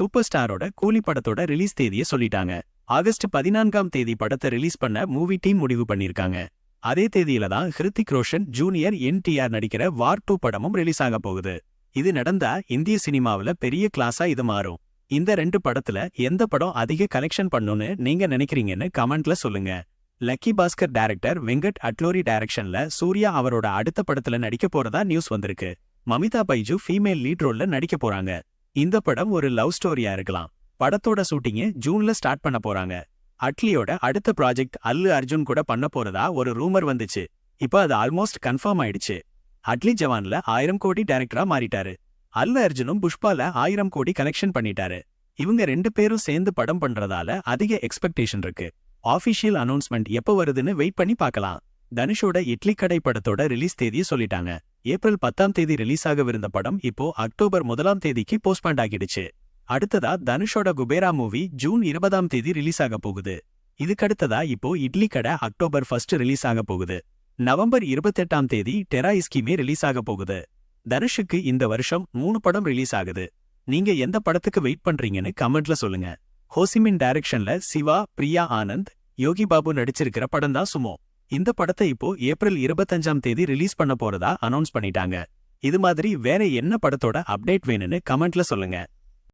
Super ஸ்டாரோட கூலி படத்தோட release தேதியை சொல்லிட்டாங்க. ஆகஸ்ட் பதினான்காம் தேதி படத்தை ரிலீஸ் பண்ண மூவி டீம் முடிவு பண்ணிருக்காங்க அதே தேதியில தான் ஹிருத்திக் ரோஷன் ஜூனியர் என்டிஆர் நடிக்கிற வார் டூ படமும் ரிலீஸ் ஆக போகுது. இது நடந்தா இந்திய சினிமாவுல பெரிய கிளாஸா இது மாறும். இந்த ரெண்டு படத்துல எந்த படம் அதிக கலெக்ஷன் பண்ணும்னு நீங்க நினைக்கிறீங்கன்னு கமெண்ட்ல சொல்லுங்க. லக்கி பாஸ்கர் டைரக்டர் வெங்கட் அட்லோரி டைரக்ஷன்ல சூர்யா அவரோட அடுத்த படத்துல நடிக்க போறதா நியூஸ் வந்திருக்கு. மமிதா பைஜு ஃபீமேல் லீட் ரோல்ல நடிக்க போறாங்க. இந்த படம் ஒரு லவ் ஸ்டோரியா இருக்கலாம். படத்தோட ஷூட்டிங்கை ஜூன்ல ஸ்டார்ட் பண்ண போறாங்க. அட்லியோட அடுத்த ப்ராஜெக்ட் அல்லு அர்ஜுன் கூட பண்ண போறதா ஒரு ரூமர் வந்துச்சு. இப்போ அது ஆல்மோஸ்ட் கன்ஃபார்ம் ஆயிடுச்சு. அட்லி ஜவான்ல ஆயிரம் கோடி டைரக்டரா மாறிட்டாரு. அல்லு அர்ஜுனும் புஷ்பால ஆயிரம் கோடி கலெக்ஷன் பண்ணிட்டாரு. இவங்க ரெண்டு பேரும் சேர்ந்து படம் பண்றதால அதிக எக்ஸ்பெக்டேஷன் இருக்கு. ஆஃபிஷியல் அனௌன்ஸ்மெண்ட் எப்போ வருதுன்னு வெயிட் பண்ணி பார்க்கலாம். தனுஷோட இட்லி கடை படத்தோட ரிலீஸ் தேதியை சொல்லிட்டாங்க. ஏப்ரல் பத்தாம் தேதி ரிலீஸ் ஆகவிருந்த படம் இப்போ அக்டோபர் முதலாம் தேதிக்கு போஸ்ட்பாண்ட் ஆகிடுச்சு. அடுத்ததா தனுஷோட குபேரா மூவி ஜூன் இருபதாம் தேதி ரிலீஸ் ஆக போகுது. இதுக்கடுத்ததா இப்போ இட்லி கடை அக்டோபர் ஃபர்ஸ்ட் ரிலீஸ் ஆக போகுது. நவம்பர் இருபத்தெட்டாம் தேதி டெரா இஸ்கிமே ரிலீஸ் ஆக போகுது. தனுஷுக்கு இந்த வருஷம் மூணு படம் ரிலீஸ் ஆகுது. நீங்க எந்த படத்துக்கு வெயிட் பண்றீங்கன்னு கமெண்ட்ல சொல்லுங்க. ஹோசிமின் டைரக்ஷன்ல சிவா பிரியா ஆனந்த் யோகி பாபு நடிச்சிருக்கிற படம் தான் சுமோ. இந்த படத்தை இப்போ ஏப்ரல் இருபத்தஞ்சாம் தேதி ரிலீஸ் பண்ண போறதா அனௌன்ஸ் பண்ணிட்டாங்க. இது மாதிரி வேற என்ன படத்தோட அப்டேட் வேணும்னு கமெண்ட்ல சொல்லுங்க.